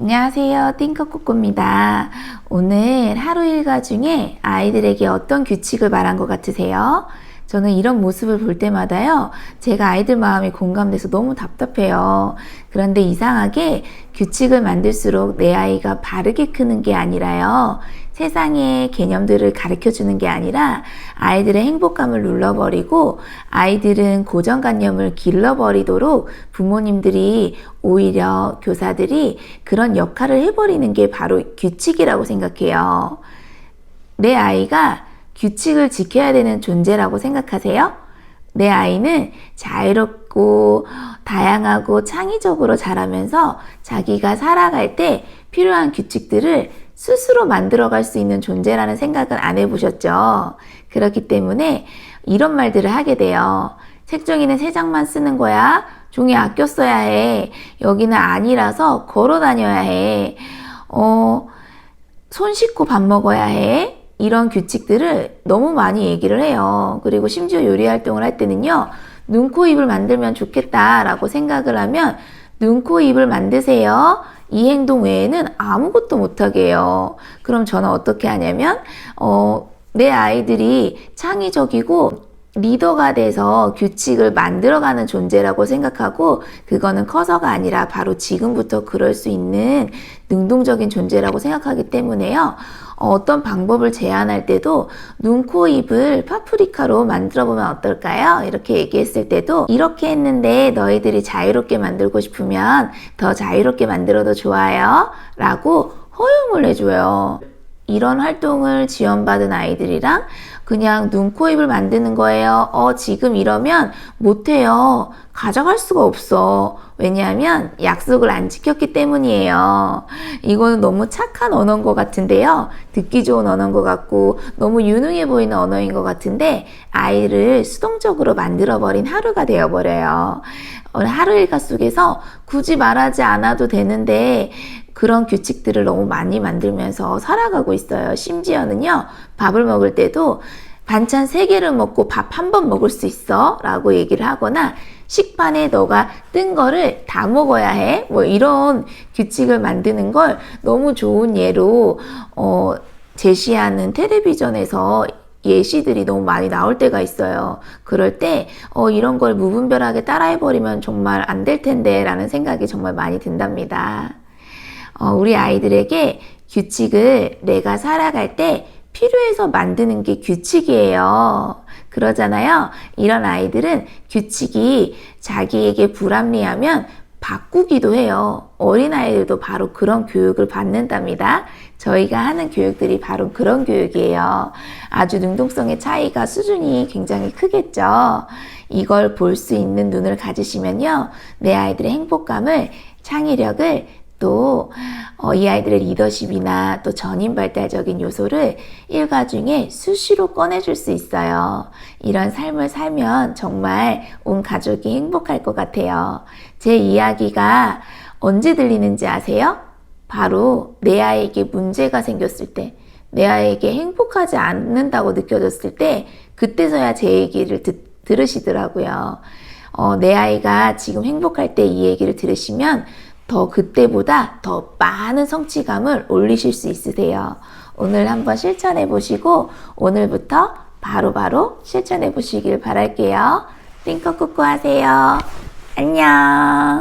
안녕하세요. 띵커꾸꾸입니다. 오늘 하루 일과 중에 아이들에게 어떤 규칙을 말한 것 같으세요? 저는 이런 모습을 볼 때마다요, 제가 아이들 마음이 공감돼서 너무 답답해요. 그런데 이상하게 규칙을 만들수록 내 아이가 바르게 크는 게 아니라요, 세상의 개념들을 가르쳐 주는 게 아니라 아이들의 행복감을 눌러버리고 아이들은 고정관념을 길러버리도록 부모님들이 오히려 교사들이 그런 역할을 해버리는 게 바로 규칙이라고 생각해요. 내 아이가 규칙을 지켜야 되는 존재라고 생각하세요? 내 아이는 자유롭고 다양하고 창의적으로 자라면서 자기가 살아갈 때 필요한 규칙들을 스스로 만들어갈 수 있는 존재라는 생각을 안 해보셨죠? 그렇기 때문에 이런 말들을 하게 돼요. 책종이는 세 장만 쓰는 거야. 종이 아껴 써야 해. 여기는 아니라서 걸어 다녀야 해. 어, 손 씻고 밥 먹어야 해. 이런 규칙들을 너무 많이 얘기를 해요. 그리고 심지어 요리 활동을 할 때는요, 눈, 코, 입을 만들면 좋겠다라고 생각을 하면, 눈, 코, 입을 만드세요. 이 행동 외에는 아무것도 못하게 해요. 그럼 저는 어떻게 하냐면, 어, 내 아이들이 창의적이고 리더가 돼서 규칙을 만들어가는 존재라고 생각하고 그거는 커서가 아니라 바로 지금부터 그럴 수 있는 능동적인 존재라고 생각하기 때문에요. 어떤 방법을 제안할 때도 눈, 코, 입을 파프리카로 만들어 보면 어떨까요? 이렇게 얘기했을 때도 이렇게 했는데 너희들이 자유롭게 만들고 싶으면 더 자유롭게 만들어도 좋아요. 라고 허용을 해줘요. 이런 활동을 지원받은 아이들이랑 그냥 눈, 코, 입을 만드는 거예요. 어, 지금 이러면 못해요. 가져갈 수가 없어. 왜냐하면 약속을 안 지켰기 때문이에요. 이거는 너무 착한 언어인 것 같은데요. 듣기 좋은 언어인 것 같고 너무 유능해 보이는 언어인 것 같은데 아이를 수동적으로 만들어버린 하루가 되어버려요. 하루 일과 속에서 굳이 말하지 않아도 되는데 그런 규칙들을 너무 많이 만들면서 살아가고 있어요. 심지어는요, 밥을 먹을 때도 반찬 3개를 먹고 밥 한 번 먹을 수 있어. 라고 얘기를 하거나, 식판에 너가 뜬 거를 다 먹어야 해. 뭐 이런 규칙을 만드는 걸 너무 좋은 예로, 어, 제시하는 텔레비전에서 예시들이 너무 많이 나올 때가 있어요. 그럴 때, 어, 이런 걸 무분별하게 따라해버리면 정말 안 될 텐데, 라는 생각이 정말 많이 든답니다. 어, 우리 아이들에게 규칙을 내가 살아갈 때 필요해서 만드는 게 규칙이에요. 그러잖아요. 이런 아이들은 규칙이 자기에게 불합리하면 바꾸기도 해요. 어린아이들도 바로 그런 교육을 받는답니다. 저희가 하는 교육들이 바로 그런 교육이에요. 아주 능동성의 차이가 수준이 굉장히 크겠죠. 이걸 볼 수 있는 눈을 가지시면요. 내 아이들의 행복감을, 창의력을 또, 어, 이 아이들의 리더십이나 또 전인 발달적인 요소를 일과 중에 수시로 꺼내줄 수 있어요. 이런 삶을 살면 정말 온 가족이 행복할 것 같아요. 제 이야기가 언제 들리는지 아세요? 바로 내 아이에게 문제가 생겼을 때, 내 아이에게 행복하지 않는다고 느껴졌을 때, 그때서야 제 얘기를 듣, 들으시더라고요. 어, 내 아이가 지금 행복할 때 이 얘기를 들으시면 더 그때보다 더 많은 성취감을 올리실 수 있으세요. 오늘 한번 실천해 보시고 오늘부터 바로바로 바로 실천해 보시길 바랄게요. 띵커꾸꾸 하세요. 안녕.